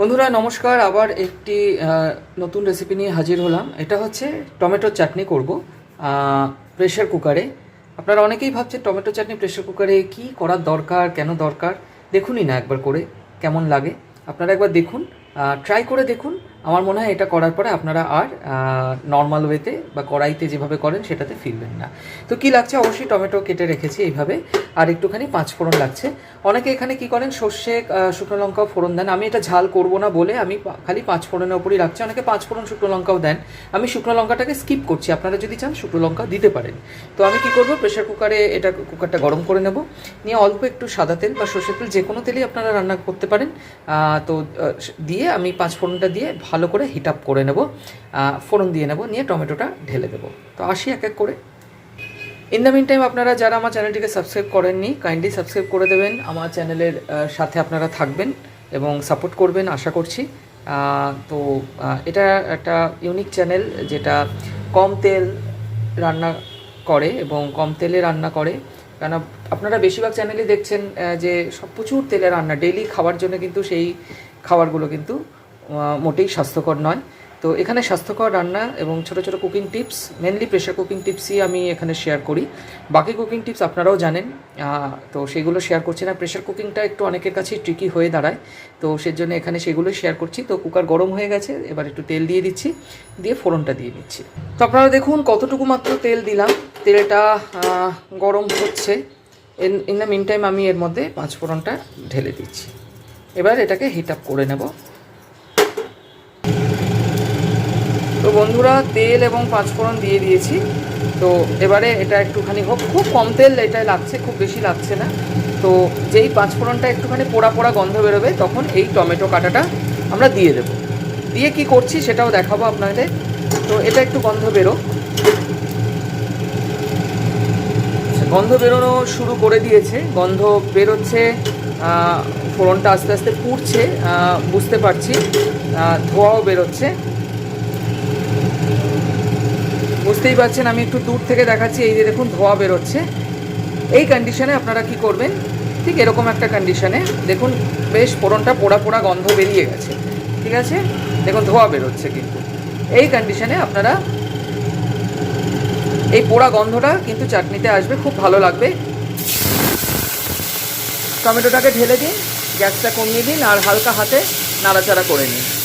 বন্ধুরা, নমস্কার। আবার একটি নতুন রেসিপি নিয়ে হাজির হলাম। এটা হচ্ছে টমেটোর চাটনি করব প্রেশার কুকারে আপনারা অনেকেই ভাবছেন টমেটো চাটনি প্রেশার কুকারে কি করার দরকার, কেন দরকার? দেখুনই না একবার করে, কেমন লাগে। আপনারা একবার দেখুন ট্রাই করে দেখুন। আমার মনে হয় এটা করার পরে আপনারা আর নর্মাল ওয়েতে বা কড়াইতে যেভাবে করেন সেটাতে ফিরবেন না। তো কি লাগছে? অবশ্যই টমেটো কেটে রেখেছি এইভাবে। আর একটুখানি পাঁচ ফোড়ন লাগছে। অনেকে এখানে কি করেন? সর্ষে শুকনো লঙ্কাও ফোড়ন দেন। আমি এটা ঝাল করব না বলে আমি খালি পাঁচ ফোড়নের ওপরই রাখছি। অনেকে পাঁচ ফোড়ন শুকনো লঙ্কাও দেন। আমি শুকনো লঙ্কাটাকে স্কিপ করছি। আপনারা যদি চান শুকনো লঙ্কা দিতে পারেন। তো আমি কি করব? প্রেশার কুকারে এটা কুকারটা গরম করে নেব। নিয়ে অল্প একটু সাদা তেল বা সর্ষের তেল যে কোনো তেলই আপনারা রান্না করতে পারেন। তো দিয়ে আমি পাঁচ ফোড়নটা দিয়ে করে হিট আপ করে নেব ফোড়ন দিয়ে নেব, নিয়ে টমেটোটা ঢেলে দেবো। তো আসি এক এক করে। ইন দ্য মিন টাইম আপনারা যারা আমার চ্যানেলটিকে সাবস্ক্রাইব করেননি কাইন্ডলি সাবস্ক্রাইব করে দেবেন। আমার চ্যানেলের সাথে আপনারা থাকবেন এবং সাপোর্ট করবেন, আশা করছি। তো এটা একটা ইউনিক চ্যানেল যেটা কম তেল রান্না করে এবং কম তেলে রান্না করে। কেন, আপনারা বেশিরভাগ চ্যানেলই দেখছেন যে সব প্রচুর তেলে রান্না ডেলি খাওয়ার জন্য কিন্তু সেই খাবারগুলো কিন্তু মোটেই স্বাস্থ্যকর নয়। তো এখানে স্বাস্থ্যকর রান্না এবং ছোট ছোট cooking tips mainly pressure cooking টিপসই আমি এখানে শেয়ার করি। বাকি কুকিং টিপস আপনারাও জানেন। তো সেগুলো শেয়ার করছি না। প্রেশার কুকিংটা একটু অনেকের কাছেই ট্রিকি হয়ে দাঁড়ায়। তো সেজন্য এখানে সেগুলো শেয়ার করছি। তো কুকার গরম হয়ে গেছে, এবার একটু তেল দিয়ে দিচ্ছি। দিয়ে ফোড়নটা দিয়ে দিচ্ছি তো আপনারা দেখুন কতটুকু মাত্র তেল দিলাম। তেলটা গরম হচ্ছে। ইন দ্য মিন টাইম আমি এর মধ্যে পাঁচ ফোড়নটা ঢেলে দিচ্ছি। এবার এটাকে হিট আপ করে নেব। তো বন্ধুরা, তেল এবং পাঁচফোড়ন দিয়ে দিয়েছি। তো এবারে এটা একটুখানি হোক, খুব কম তেল এটা লাগছে, খুব বেশি লাগছে না। তো যেই পাঁচফোড়নটা একটুখানি পোড়া পোড়া গন্ধ বেরোবে, তখন এই টমেটো কাটাটা আমরা দিয়ে দেবো। দিয়ে কি করছি সেটাও দেখাবো আপনাদের। তো এটা একটু গন্ধ বেরো। গন্ধ বেরোনো শুরু করে দিয়েছে। গন্ধ বেরোচ্ছে ফোড়নটা আস্তে আস্তে পুড়ছে বুঝতে পারছি। ধোঁয়াও বেরোচ্ছে। বুঝতেই পারছেন, আমি একটু দূর থেকে দেখাচ্ছি, এই যে দেখুন ধোঁয়া বেরোচ্ছে। এই কন্ডিশনে আপনারা কি করবেন? ঠিক এরকম একটা কন্ডিশনে দেখুন, বেশ ফোড়নটা পোড়া পোড়া গন্ধ বেরিয়ে গেছে। ঠিক আছে? দেখুন ধোঁয়া বেরোচ্ছে কিন্তু। এই কন্ডিশনে আপনারা এই পোড়া গন্ধটা কিন্তু চাটনিতে আসবে, খুব ভালো লাগবে। টমেটোটাকে ঢেলে দিন, গ্যাসটা কমিয়ে দিন, আর হালকা হাতে নাড়াচাড়া করে নিন।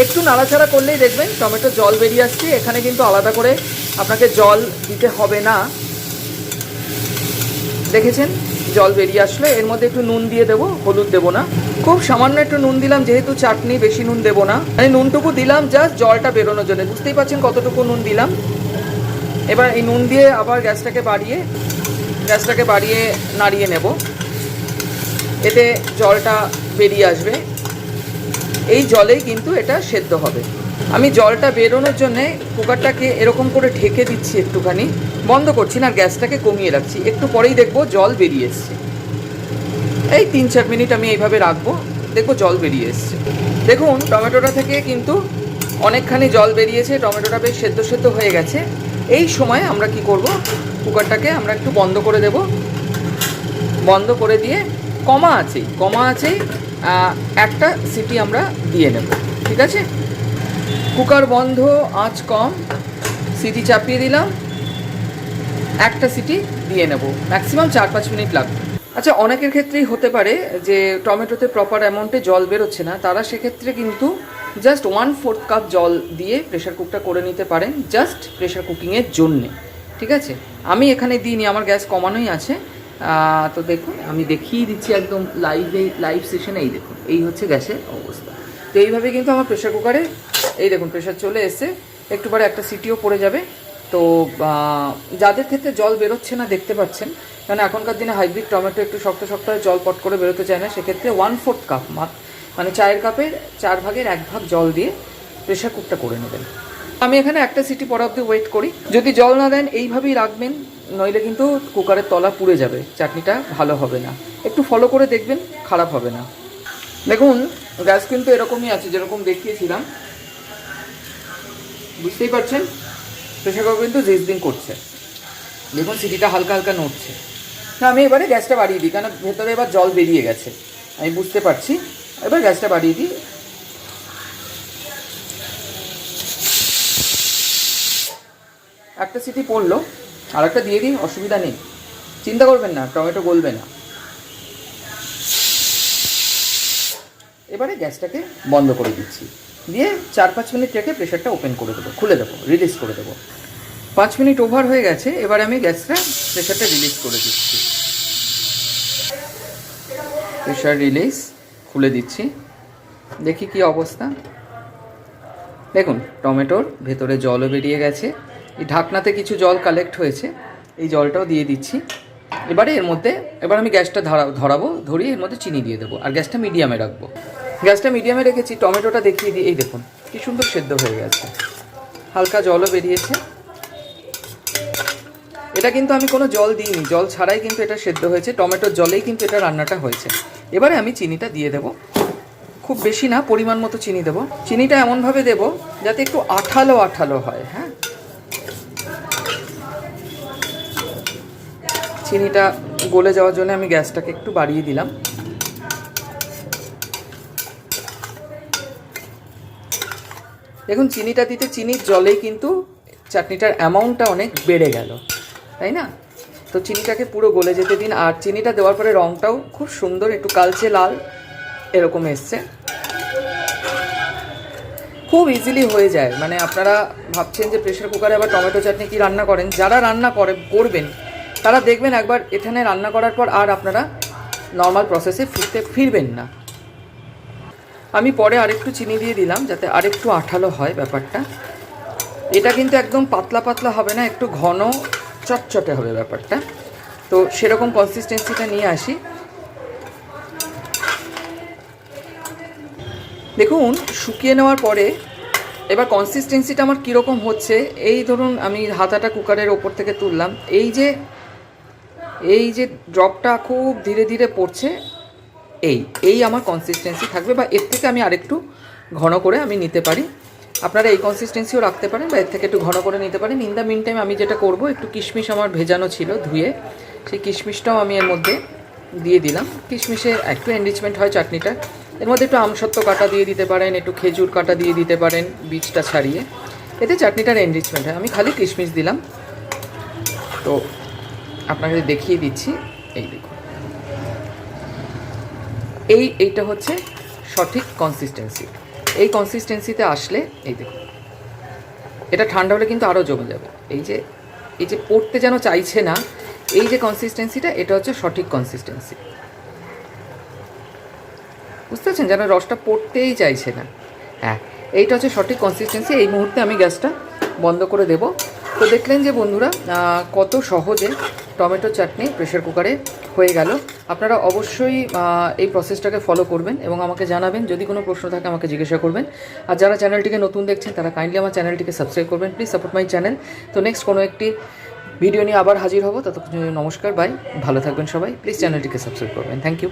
একটু নাড়াচাড়া করলেই দেখবেন টমেটো জল বেরিয়ে আসছে। এখানে কিন্তু আলাদা করে আপনাকে জল দিতে হবে না। দেখেছেন? জল বেরিয়ে আসলে। এর মধ্যে একটু নুন দিয়ে দেবো, হলুদ দেবো না। খুব সামান্য একটু নুন দিলাম, যেহেতু চাটনি বেশি নুন দেবো না। মানে নুনটুকু দিলাম জাস্ট জলটা বেরোনোর জন্য। বুঝতেই পারছেন কতটুকু নুন দিলাম। এবার এই নুন দিয়ে আবার গ্যাসটাকে বাড়িয়ে গ্যাসটাকে বাড়িয়ে নাড়িয়ে নেব। এতে জলটা বেরিয়ে আসবে। এই জলেই কিন্তু এটা সেদ্ধ হবে। আমি জলটা বেরোনোর জন্যে কুকারটাকে এরকম করে ঢেকে দিচ্ছি একটুখানি। বন্ধ করছি না গ্যাসটাকে কমিয়ে রাখছি। একটু পরেই দেখব জল বেরিয়ে এসছে। এই তিন চার মিনিট আমি এইভাবে রাখব, দেখব জল বেরিয়ে এসছে। দেখুন, টমেটোটা থেকে কিন্তু অনেকখানি জল বেরিয়েছে, টমেটোটা বেশ সেদ্ধ সেদ্ধ হয়ে গেছে। এই সময় আমরা কি করব, কুকারটাকে আমরা একটু বন্ধ করে দেব। বন্ধ করে দিয়ে কমা আছেই কমা আছেই একটা সিটি আমরা দিয়ে নেব, ঠিক আছে? কুকার বন্ধ, আঁচ কম, সিটি চাপিয়ে দিলাম, একটা সিটি দিয়ে নেব ম্যাক্সিমাম চার পাঁচ মিনিট লাগবে। আচ্ছা অনেকের ক্ষেত্রেই হতে পারে যে টমেটোতে প্রপার অ্যামাউন্টে জল বেরোচ্ছে না, তারা সেক্ষেত্রে কিন্তু জাস্ট ওয়ান ফোর্থ কাপ জল দিয়ে প্রেশার কুকটা করে নিতে পারেন জাস্ট প্রেশার কুকিংয়ের জন্যে, ঠিক আছে? আমি এখানে দিইনি, আমার গ্যাস কমানোই আছে। তো দেখুন, আমি দেখিয়ে দিচ্ছি একদম লাইভে লাইভ সেশনে এই দেখুন, এই হচ্ছে গ্যাসের অবস্থা। তো এইভাবে কিন্তু আমার প্রেশার কুকারে এই দেখুন প্রেশার চলে এসে একটু পরে একটা সিটিও পড়ে যাবে। তো যাদের ক্ষেত্রে জল বেরোচ্ছে না, দেখতে পাচ্ছেন। কারণ এখনকার দিনে হাইব্রিড টমেটো একটু শক্ত শক্ত জল পট করে বেরোতে চায় না, সেক্ষেত্রে ওয়ান ফোর্থ কাপ মানে চায়ের কাপের চার ভাগের এক ভাগ জল দিয়ে প্রেশার কুকটা করে নেবেন। আমি এখানে একটা সিটি পর অব্দি ওয়েট করি। যদি জল না দেন, এইভাবেই রাখবেন, নইলে কিন্তু কুকারের তলা পুড়ে যাবে, চাটনিটা ভালো হবে না। একটু ফলো করে দেখবেন, খারাপ হবে না। দেখুন, গ্যাস কিন্তু এরকমই আছে, যেরকম দেখিয়েছিলাম। বুঝতেই পারছেন? প্রেশার কুকার কিন্তু জিজদিন করছে। দেখুন, সিটিটা হালকা হালকা নড়ছে। না, আমি এবারে গ্যাসটা বাড়িয়ে দিই কারণ ভেতরে এবার জল বেরিয়ে গেছে। আমি বুঝতে পারছি। এবার গ্যাসটা বাড়িয়ে দিই। একটা সিটি পড়ল আর একটা দিয়ে দিন, অসুবিধা নেই। চিন্তা করবেন না, টমেটো গলবে না। এবারে গ্যাসটাকে বন্ধ করে দিচ্ছি। দিয়ে চার পাঁচ মিনিট রেখে প্রেশারটা ওপেন করে দেবো, খুলে দেবো, রিলিজ করে দেবো। পাঁচ মিনিট ওভার হয়ে গেছে, এবার আমি গ্যাসটা প্রেশারটা রিলিজ করে দিচ্ছি। প্রেশার রিলিজ, খুলে দিচ্ছি। দেখি কি অবস্থা। দেখুন, টমেটোর ভেতরে জলও বেরিয়ে গেছে। এই ঢাকনাতে কিছু জল কালেক্ট হয়েছে, এই জলটাও দিয়ে দিচ্ছি। এবারে এর মধ্যে, এবার আমি গ্যাসটা ধরা, ধরাবো, ধরিয়ে এর মধ্যে চিনি দিয়ে দেবো, আর গ্যাসটা মিডিয়ামে রাখব। গ্যাসটা মিডিয়ামে রেখেছি, টমেটোটা দেখিয়ে দিই, এই দেখুন, কি সুন্দর সেদ্ধ হয়ে গেছে। হালকা জলও বেরিয়েছে। এটা কিন্তু আমি কোনো জল দিইনি, জল ছাড়াই কিন্তু এটা সেদ্ধ হয়েছে, টমেটোর জলেই কিন্তু এটা রান্নাটা হয়েছে। এবারে আমি চিনিটা দিয়ে দেবো। খুব বেশি না, পরিমাণ মতো চিনি দেবো। চিনিটা এমনভাবে দেবো, যাতে একটু আঠালো আঠালো হয় হ্যাঁ? চিনিটা গলে যাওয়ার জন্য আমি গ্যাসটাকে একটু বাড়িয়ে দিলাম। দেখুন, চিনিটা দিতে চিনির জলেই কিন্তু চাটনিটার অ্যামাউন্টটা অনেক বেড়ে গেল, তাই না? তো চিনিটাকে পুরো গলে যেতে দিন, আর চিনিটা দেওয়ার পরে রঙটাও খুব সুন্দর, একটু কালচে লাল এরকম এসছে। খুব ইজিলি হয়ে যায়। মানে আপনারা ভাবছেন যে প্রেশার কুকারে আবার টমেটো চাটনি কি রান্না করেন? যারা রান্না করে, করবেন। তারা দেখবেন একবার এখানে রান্না করার পর আর আপনারা নর্মাল প্রসেসে ফিরতে, ফিরবেন না। আমি পরে আরেকটু চিনি দিয়ে দিলাম যাতে আরেকটু আঠালো হয় ব্যাপারটা। এটা কিন্তু একদম পাতলা পাতলা হবে না, একটু ঘন চটচটে হবে ব্যাপারটা। তো সেরকম কনসিস্টেন্সিটা নিয়ে আসি। দেখুন, শুকিয়ে নেওয়ার পরে এবার কনসিস্টেন্সিটা আমার কীরকম হচ্ছে, এই ধরুন আমি হাতাটা কুকারের ওপর থেকে তুললাম, এই যে এই যে ড্রপটা খুব ধীরে ধীরে পড়ছে, এই এই আমার কনসিস্টেন্সি থাকবে বা এর থেকে আমি আরেকটু ঘন করে আমি নিতে পারি। আপনারা এই কনসিস্টেন্সিও রাখতে পারেন বা এর থেকে একটু ঘন করে নিতে পারেন। ইন দ্য মিন টাইম আমি যেটা করব, একটু কিশমিশ আমার ভেজানো ছিল ধুয়ে, সেই কিশমিশটাও আমি এর মধ্যে দিয়ে দিলাম। কিশমিশে একটু এনরিচমেন্ট হয় চাটনিটা। এর মধ্যে একটু আমসত্ব কাটা দিয়ে দিতে পারেন, একটু খেজুর কাটা দিয়ে দিতে পারেন, বীজটা ছাড়িয়ে। এতে চাটনিটার এনরিচমেন্ট হয়। আমি খালি কিশমিশ দিলাম। তো আপনাকে দেখিয়ে দিচ্ছি। এই দেখুন। এই, এইটা হচ্ছে সঠিক কনসিস্টেন্সি এই কনসিস্টেন্সিতে আসলে, এই দেখুন। এটা ঠান্ডা হলে কিন্তু আরও জমে যাবে। এই যে এই যে পড়তে যেন চাইছে না, এই যে কনসিস্টেন্সিটা এটা হচ্ছে সঠিক কনসিস্টেন্সি বুঝতে পারছেন? যেন রসটা পড়তেই চাইছে না। হ্যাঁ এইটা হচ্ছে সঠিক কনসিস্টেন্সি এই মুহূর্তে আমি গ্যাসটা বন্ধ করে দেব। তো দেখলেন যে বন্ধুরা কত সহজে টমেটো চাটনি প্রেশার কুকারে হয়ে গেল। আপনারা অবশ্যই এই প্রসেসটাকে ফলো করবেন এবং আমাকে জানাবেন, যদি কোনো প্রশ্ন থাকে আমাকে জিজ্ঞাসা করবেন। আর যারা চ্যানেলটিকে নতুন দেখছেন, তারা কাইন্ডলি আমার চ্যানেলটিকে সাবস্ক্রাইব করবেন। প্লিজ সাপোর্ট মাই চ্যানেল তো নেক্সট কোনো একটি ভিডিও নিয়ে আবার হাজির হব। ততক্ষণ নমস্কার বাই ভালো থাকবেন সবাই। প্লিজ চ্যানেলটিকে সাবস্ক্রাইব করবেন। Thank you